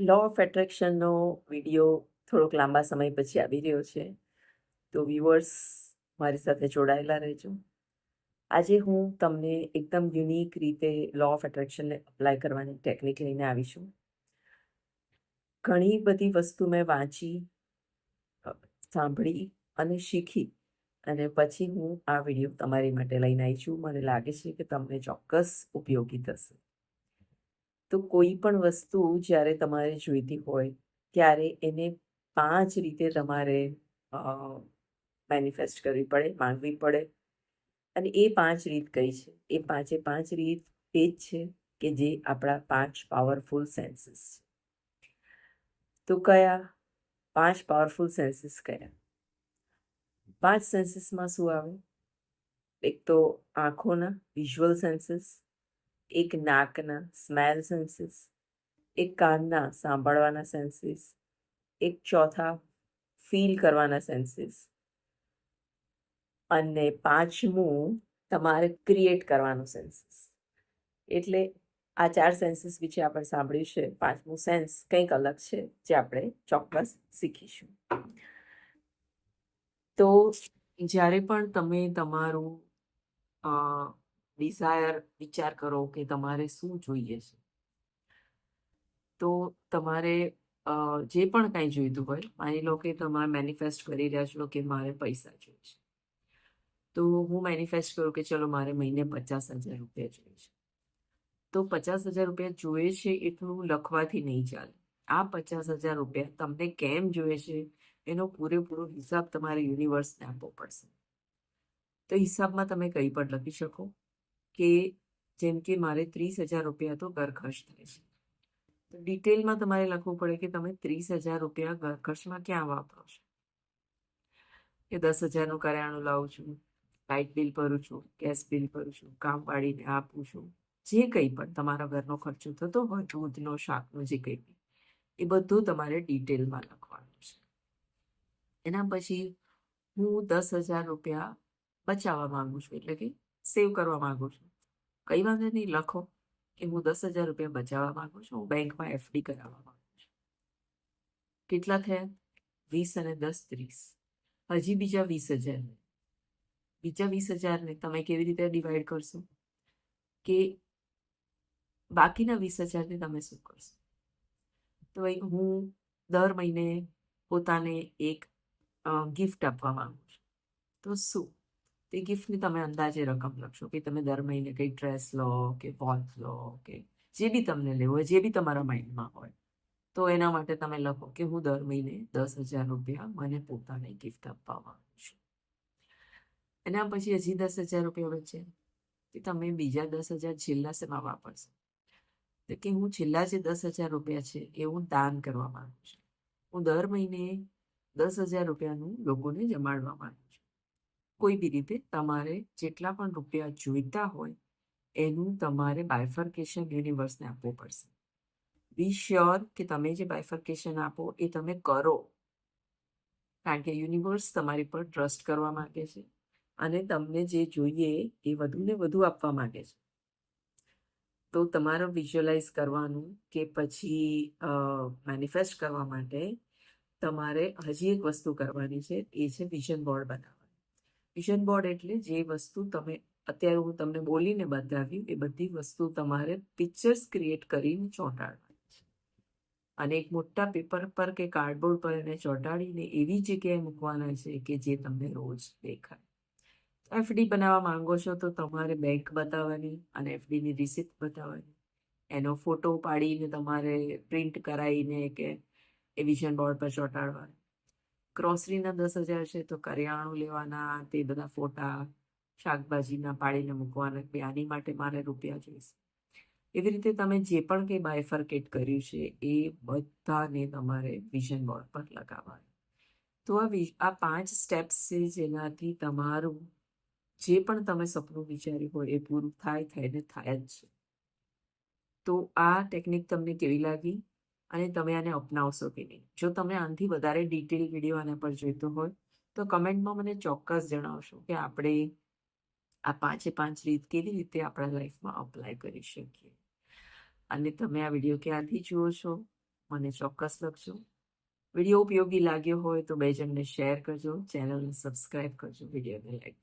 Law of એટ્રેક્શનનો video થોડોક લાંબા સમય પછી આવી રહ્યો છે. તો વ્યુઅર્સ મારી સાથે જોડાયેલા રહેજો. આજે હું તમને એકદમ યુનિક રીતે લો ઓફ એટ્રેક્શનને અપ્લાય કરવાની ટેકનિક લઈને આવી છું. ઘણી બધી વસ્તુ મેં વાંચી સાંભળી અને શીખી અને પછી હું આ વીડિયો તમારી માટે લઈને આવી છું. મને લાગે છે કે તમને ચોક્કસ ઉપયોગી થશે. તો કોઈ પણ વસ્તુ જ્યારે તમારે જોઈતી હોય, ત્યારે એને પાંચ રીતે તમારે મેનિફેસ્ટ કરવી પડે માંગવી પડે. અને એ પાંચ રીત કઈ છે? એ પાંચે પાંચ રીત એ જ છે કે જે આપણા પાંચ પાવરફુલ સેન્સીસ છે. તો કયા? પાંચ પાવરફુલ સેન્સીસ કયા? પાંચ સેન્સીસમાં શું આવે? એક તો આંખોના વિઝ્યુઅલ સેન્સીસ એક નાકના સ્મેલ સેન્સીસ એક કાનના સાંભળવાના સેન્સીસ એક ચોથા ફીલ કરવાના સેન્સીસ અને પાંચમું, તમારે ક્રિએટ કરવાનું સેન્સીસ એટલે આ ચાર સેન્સીસ વિશે આપણે સાંભળ્યું છે. પાંચમું સેન્સ કંઈક અલગ છે, જે આપણે ચોક્કસ શીખીશું. તો જ્યારે પણ તમે તમારું ડિઝાયર વિચાર કરો કે તમારે શું જોઈએ છે. તો તમારે જે પણ કાંઈ જોઈતું હોય, માની લો કે તમારે મેનિફેસ્ટ કરી રહ્યા છો કે મારે પૈસા જોઈએ છે. તો હું મેનિફેસ્ટ કરું કે ચલો મારે મહિને પચાસ હજાર રૂપિયા જોઈએ છે. તો પચાસ હજાર રૂપિયા જોઈએ છે એટલું લખવાથી નહીં ચાલે. આ પચાસ હજાર રૂપિયા તમને કેમ જોઈએ છે, એનો પૂરેપૂરો હિસાબ તમારે યુનિવર્સને આપવો પડશે. તો હિસાબમાં તમે કંઈ પણ લખી શકો. કે જેમ કે મારે ત્રીસ હજાર રૂપિયા તો ઘર ખર્ચ થાય છે. તો ડિટેલમાં તમારે લખવું પડે કે તમે ત્રીસ હજાર રૂપિયા ઘર ખર્ચમાં ક્યાં વાપરો છો? કે દસ હજારનું કરિયાણું લાવું છું લાઇટ બિલ ભરું છું, ગેસ બિલ ભરું છું, કામ વાળીને આપું છું, જે કંઈ પણ તમારા ઘરનો ખર્ચો થતો હોય, દૂધનો, શાકનો, જે કંઈ બી, એ બધું તમારે ડિટેલમાં લખવાનું છે. એના પછી હું દસ હજાર રૂપિયા બચાવવા માંગુ છું, એટલે કે સેવ કરવા માંગુ છું. કઈ વાંધો નહીં, લખો કે હું દસ હજાર રૂપિયા બચાવવા માંગુ છું, હું બેંકમાં એફડી કરાવવા માંગુ છું. કેટલા થયા? વીસ અને દસ ત્રીસ. હજી બીજા વીસ હજાર. બીજા વીસ હજારને તમે કેવી રીતે ડિવાઈડ કરશો? કે બાકીના વીસ હજારને તમે શું કરશો? તો ભાઈ હું દર મહિને પોતાને એક ગિફ્ટ આપવા માંગુ છું. તો શું? તે ગિફ્ટની તમે અંદાજે રકમ લખશો કે તમે દર મહિને કંઈ ડ્રેસ લો કે વોચ લો કે જે બી તમને લેવું હોય, જે બી તમારા માઇન્ડમાં હોય. તો એના માટે તમે લખો કે હું દર મહિને દસ હજાર રૂપિયા મને પોતાને ગિફ્ટ આપવા માંગુ છું. એના પછી હજી દસ હજાર રૂપિયા બચે કે તમે બીજા દસ હજાર છેલ્લા શેમાં વાપરશો. તો કે હું છેલ્લા જે દસ હજાર રૂપિયા છે એ હું દાન કરવા માંગુ છું. હું દર મહિને દસ હજાર રૂપિયાનું લોકોને જમાડવા માંગુ કોઈ બી રીતે તમારે જેટલા પણ રૂપિયા જોઈતા હોય, એનું તમારે બાયફર્કેશન યુનિવર્સને આપવું પડશે. બી શ્યોર કે તમે જે બાયફર્કેશન આપો, એ તમે કરો. કારણ કે યુનિવર્સ તમારી પર ટ્રસ્ટ કરવા માગે છે અને તમને જે જોઈએ એ વધુ ને વધુ આપવા માગે છે. તો તમારો વિઝ્યુઅલાઇઝ કરવાનું કે પછી મેનિફેસ્ટ કરવા માટે તમારે હજી એક વસ્તુ કરવાની છે, એ છે વિઝન બોર્ડ બનાવવાની વિઝન બોર્ડ એટલે જે વસ્તુ તમે, અત્યારે હું તમને બોલીને બતાવ્યું, એ બધી વસ્તુ તમારે પિક્ચર્સ ક્રિએટ કરીને ચોંટાડવાની છે. અને એક મોટા પેપર પર કે કાર્ડબોર્ડ પર એને ચોંટાડીને એવી જગ્યાએ મૂકવાના છે કે જે તમને રોજ દેખાય. એફડી બનાવવા માંગો છો તો તમારે બેંક બતાવવાની અને એફડીની રિસિપ્ટ બતાવવાની. એનો ફોટો પાડીને તમારે પ્રિન્ટ કરાવીને કે એ વિઝન બોર્ડ પર ચોંટાડવાની. ગ્રોસરીના દસ હજાર છે તો કરિયાણું લેવાના, તે બધા ફોટા શાકભાજીના પાડીને મૂકવાના કે આની માટે મારે રૂપિયા જોઈશે. એવી રીતે તમે જે પણ કંઈ બાયફર્કેટ કર્યું છે, એ બધાને તમારે વિઝન બોર્ડ પર લગાવવાનું. તો આ આ પાંચ સ્ટેપ્સ છે જેનાથી તમારું જે પણ તમે સપનું વિચાર્યું હોય એ પૂરું થાય થાય ને થાય જ છે. તો આ ટેકનિક તમને કેવી લાગી? અને તમે આને અપનાવશો કે નહીં. જો તમે આનાથી વધારે ડિટેલ વીડિયો આના પર જોઈતો હોય, તો કમેન્ટમાં મને ચોક્કસ જણાવશો કે આપણે આ પાંચે પાંચ રીત કેવી રીતે આપણા લાઈફમાં અપ્લાય કરી શકીએ. અને તમે આ વીડિયો ક્યાંથી જુઓ છો, મને ચોક્કસ લખજો. વીડિયો ઉપયોગી લાગ્યો હોય તો બે જણને શેર કરજો ચેનલને સબસ્ક્રાઈબ કરજો વિડીયોને લાઈક